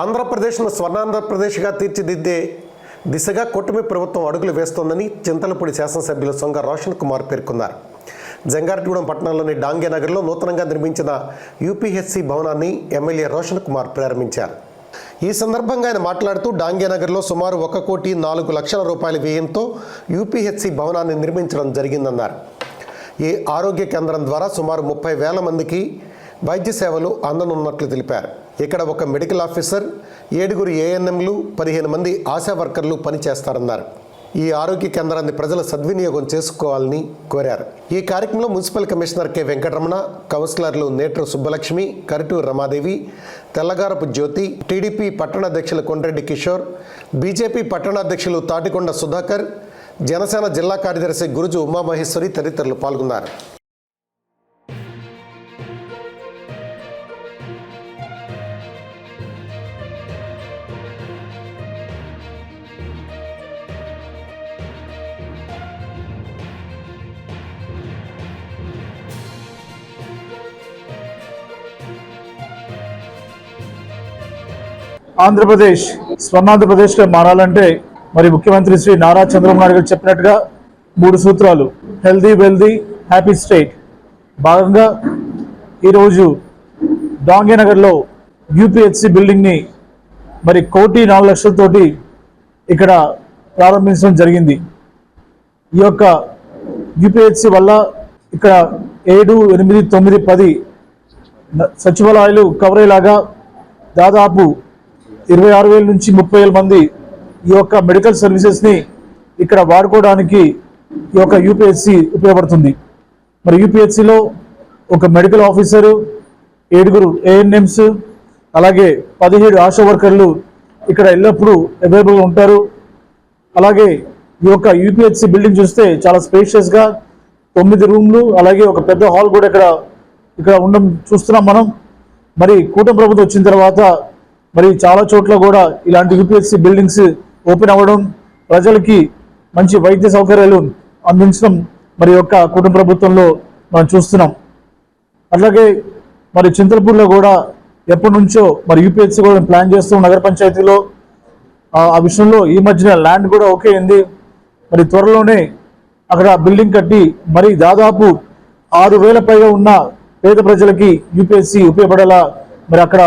ఆంధ్రప్రదేశ్ను స్వర్ణాంధ్రప్రదేశ్గా తీర్చిదిద్దే దిశగా కూటమి ప్రభుత్వం అడుగులు వేస్తోందని చింతలపూడి శాసనసభ్యులు సొంగ రోషన్ కుమార్ పేర్కొన్నారు. జంగారెడ్డిగూడెం పట్టణంలోని డాంగే నగర్లో నూతనంగా నిర్మించిన యూపీహెచ్సి భవనాన్ని ఎమ్మెల్యే రోషన్ కుమార్ ప్రారంభించారు. ఈ సందర్భంగా ఆయన మాట్లాడుతూ డాంగే నగర్లో సుమారు ఒక కోటి నాలుగు లక్షల రూపాయల వ్యయంతో యూపీహెచ్సి భవనాన్ని నిర్మించడం జరిగిందన్నారు. ఈ ఆరోగ్య కేంద్రం ద్వారా సుమారు ముప్పై వేల మందికి వైద్య సేవలు అందనున్నట్లు తెలిపారు. ఇక్కడ ఒక మెడికల్ ఆఫీసర్ ఏడుగురు ఏఎన్ఎంలు పదిహేను మంది ఆశా వర్కర్లు పనిచేస్తారన్నారు. ఈ ఆరోగ్య కేంద్రాన్ని ప్రజలు సద్వినియోగం చేసుకోవాలని కోరారు. ఈ కార్యక్రమంలో మున్సిపల్ కమిషనర్ కె. వెంకటరమణ కౌన్సిలర్లు నేట్రు సుబ్బలక్ష్మి కరిటూరు రమాదేవి తెల్లగారపు జ్యోతి టీడీపీ పట్టణాధ్యక్షులు కొండ్రెడ్డి కిషోర్ బీజేపీ పట్టణాధ్యక్షులు తాటికొండ సుధాకర్ జనసేన జిల్లా కార్యదర్శి గురుజు ఉమామహేశ్వరి తదితరులు పాల్గొన్నారు. ఆంధ్రప్రదేశ్ స్వర్ణాంధ్రప్రదేశ్గా మారాలంటే మరి ముఖ్యమంత్రి శ్రీ నారా చంద్రబాబు నాయుడు గారు చెప్పినట్టుగా మూడు సూత్రాలు. హెల్దీ వెల్దీ హ్యాపీ స్టేట్ భాగంగా ఈరోజు డాంగేనగర్లో యూపీహెచ్సి బిల్డింగ్ని మరి కోటి నాలుగు లక్షలతోటి ఇక్కడ ప్రారంభించడం జరిగింది. ఈ యొక్క యూపీహెచ్సి వల్ల ఇక్కడ ఏడు ఎనిమిది తొమ్మిది పది న- సచివాలయాలు కవరేలాగా దాదాపు ఇరవై ఆరు వేల నుంచి ముప్పై వేల మంది ఈ యొక్క మెడికల్ సర్వీసెస్ని ఇక్కడ వాడుకోవడానికి ఈ యొక్క యూపీహెచ్సి ఉపయోగపడుతుంది. మరి యూపీహెచ్సిలో ఒక మెడికల్ ఆఫీసరు ఏడుగురు ఏఎన్ఎంస్ అలాగే పదిహేడు ఆశా వర్కర్లు ఇక్కడ ఎల్లప్పుడూ అవైలబుల్గా ఉంటారు. అలాగే ఈ యొక్క యూపీహెచ్సి బిల్డింగ్ చూస్తే చాలా స్పేషియస్గా తొమ్మిది రూమ్లు అలాగే ఒక పెద్ద హాల్ కూడా ఇక్కడ ఇక్కడ ఉండడం చూస్తున్నాం మనం. మరి కూటమి ప్రభుత్వం వచ్చిన తర్వాత మరి చాలా చోట్ల కూడా ఇలాంటి యూపీఎస్సీ బిల్డింగ్స్ ఓపెన్ అవ్వడం ప్రజలకి మంచి వైద్య సౌకర్యాలు అందించడం మరి యొక్క కుటుంబ ప్రభుత్వంలో మనం చూస్తున్నాం. అట్లాగే మరి చింతలపూర్లో కూడా ఎప్పటి నుంచో మరి యూపీఎస్సీ కూడా ప్లాన్ చేస్తూ నగర పంచాయతీలో ఆ విషయంలో ఈ మధ్యన ల్యాండ్ కూడా ఓకే అయింది. మరి త్వరలోనే అక్కడ బిల్డింగ్ కట్టి మరి దాదాపు ఆరు వేల పైగా ఉన్న పేద ప్రజలకి యూపీఎస్సీ ఉపయోగపడేలా మరి అక్కడ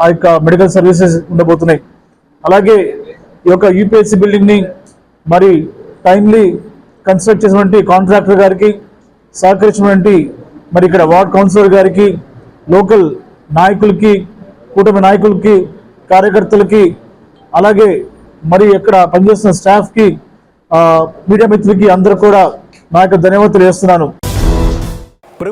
ఆ యొక్క మెడికల్ సర్వీసెస్ ఉండబోతున్నాయి. అలాగే ఈ యొక్క యూపీఎస్సీ బిల్డింగ్ని మరి టైమ్లీ కన్స్ట్రక్ట్ చేసినటువంటి కాంట్రాక్టర్ గారికి సహకరించినటువంటి మరి ఇక్కడ వార్డ్ కౌన్సిలర్ గారికి లోకల్ నాయకులకి కూటమి నాయకులకి కార్యకర్తలకి అలాగే మరి ఇక్కడ పనిచేస్తున్న స్టాఫ్కి మీడియా మిత్రులకి అందరూ కూడా నా యొక్క ధన్యవాదాలు చేస్తున్నాను